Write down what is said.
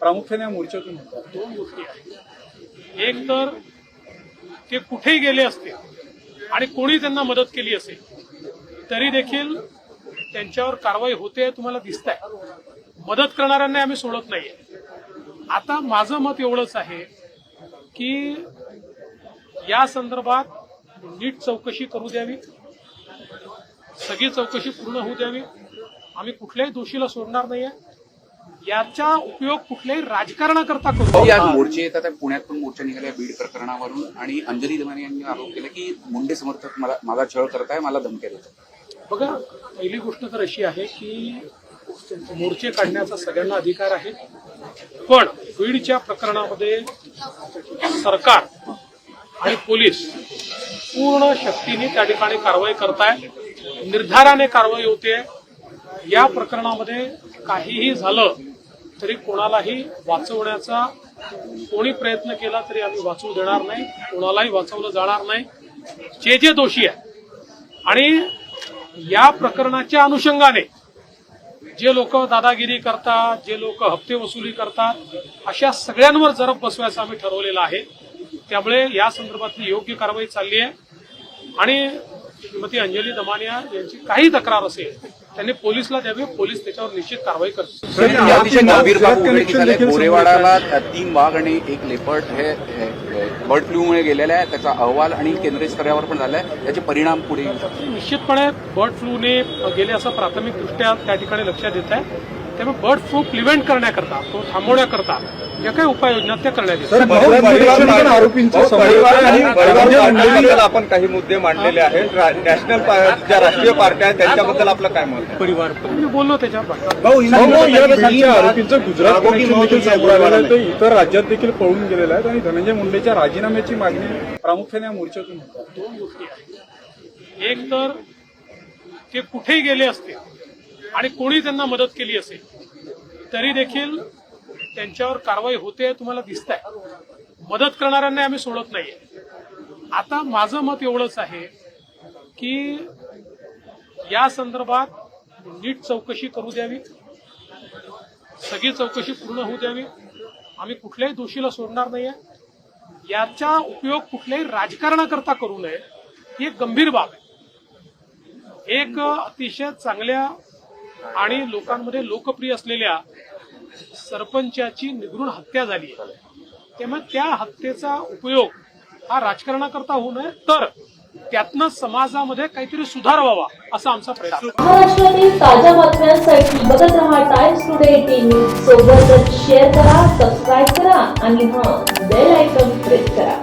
प्रामुख्याने या मोर्चातून दोन गोष्टी आहेत. एक तर ते कुठेही गेले असते आणि कोणी त्यांना मदत केली असेल तरी देखील त्यांच्यावर कारवाई होते तुम्हाला दिसत आहे मदत करणाऱ्यांना आम्ही सोडत नाहीये. आता माझं मत एवढंच आहे की या संदर्भात नीट चौकशी करू द्यावी. सगळी चौकशी पूर्ण होऊ द्यावी. आम्ही कुठल्याही दोषीला सोडणार नाहीये. याचा उपयोग कुठल्याही राजकारणाकरता करू भाऊ, या मोर्चे येतात. पुण्यात पण मोर्चा निघाला बीड प्रकरणावरून. आणि अंजली दमाने यांनी आरोप केला की मुंडे समर्थक मला माझा छळ करत आहे मला धमक्या देत आहे. बघा पहिली गोष्ट तर अशी आहे की मोर्चे काढण्याचा सगळ्यांना अधिकार आहे. पण बीडच्या प्रकरणामध्ये सरकार आणि पोलीस पूर्ण शक्तीने त्या ठिकाणी कारवाई करताय. निर्धाराने कारवाई होते या प्रकरणामध्ये काहीही झालं तरी कोणालाही वाचवण्याचा कोणी प्रयत्न केला तरी आम्ही वाचवू देणार नाही कोणालाही वाचवलं जाणार नाही. जे जे दोषी आहे आणि या प्रकरणाच्या अनुषंगाने जे लोक दादागिरी करतात जे लोक हप्ते वसुली करतात अशा सगळ्यांवर जरब बसवायचं आम्ही ठरवलेलं आहे. त्यामुळे या संदर्भातली योग्य कारवाई चालली आहे. आणि श्रीमती अंजली दमानिया यांची काही तक्रार असेल त्यांनी पोलिसला द्यावी पोलीस त्याच्यावर निश्चित कारवाई करतील. गोरेवाडाला तीन वाघ आणि एक लेपर्ड हे बर्ड फ्लूमुळे गेलेले आहे. त्याचा अहवाल आणि केंद्रीय स्तरावर पण झालाय. त्याचे परिणाम पुढे निश्चितपणे बर्ड फ्लूने गेले असं प्राथमिकदृष्ट्या त्या ठिकाणी लक्षात येत आहे. त्यामुळे बर्ड फ्लू प्रिव्हेंट करण्याकरता तो थांबवण्याकरता ज्या काही उपाययोजना त्या करण्यात आरोपींच्या आपण काही मुद्दे मांडलेले आहेत. नॅशनल ज्या राष्ट्रीय पार्ट्या आहेत त्यांच्याबद्दल आपलं काय मत आहे? परिवार मी बोललो त्याच्यावर. इतर राज्यात देखील पळून गेलेलं आहे आणि धनंजय मुंडेच्या राजीनाम्याची मागणी प्रामुख्याने या मोर्चातून होतात दोन गोष्टी आहेत एक तर ते कुठेही गेले असते आणि कोणी त्यांना मदत केली असेल तरी देखील त्यांच्यावर कारवाई होते तुम्हाला दिसत आहे मदत करणाऱ्यांना आम्ही सोडत नाहीये. आता माझं मत एवढंच आहे की या संदर्भात नीट चौकशी करू द्यावी. सगळी चौकशी पूर्ण होऊ द्यावी. आम्ही कुठल्याही दोषीला सोडणार नाहीये. याचा उपयोग कुठल्याही राजकारणाकरता करू नये. ही एक गंभीर बाब आहे. एक अतिशय चांगल्या आणि लोकांमध्ये लोकप्रिय असलेल्या सरपंचाची निगृण हत्या झाली आहे. त्यामुळे त्या हत्येचा उपयोग हा राजकारणाकरता होऊ नये तर त्यातनं समाजामध्ये काहीतरी सुधार व्हावा असा आमचा प्रयत्न महाराष्ट्रातील ताज्या बातम्यांसाठी बघत राहा टाइम्स टुडे टीव्ही सोबतच शेअर करा सबस्क्राईब करा आणि हा बेल आयकॉन प्रेस करा.